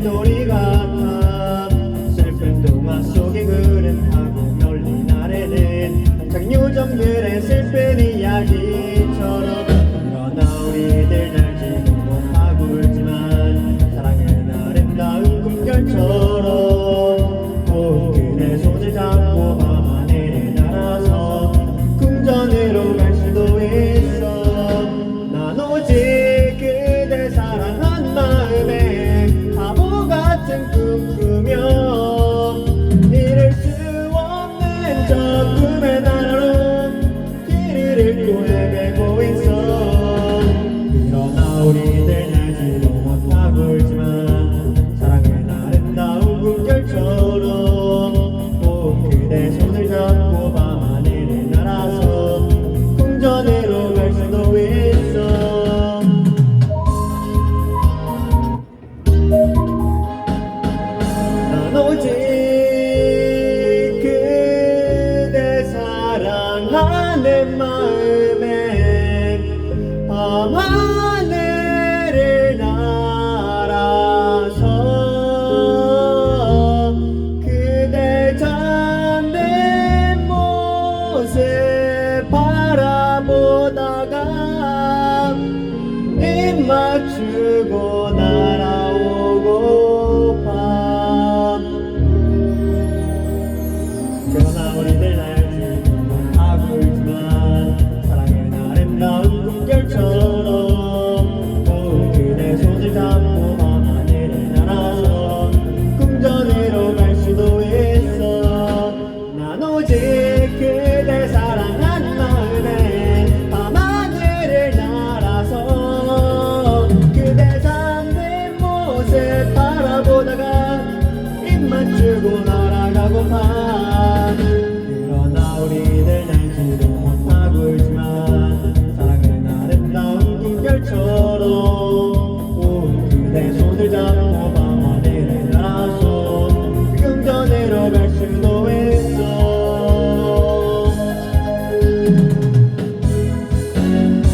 벨소리 같아 슬픈 동화 속의 그림하고 열린 아래는 한창 요정들의 슬픈 이야기처럼 그러나 우리들 날지도 못하고 울지만 사랑은 아름다운 꿈결처럼 그의 손을 잡고 밤하늘을 날아서 궁전으로 갈 수도 있어. 난 오직 물결처럼 꼭 그대 손을 잡고 밤 하늘을 날아서 궁전으로 갈 수도 있어. 난 오직 그대 사랑하는 마음에 밤하 그러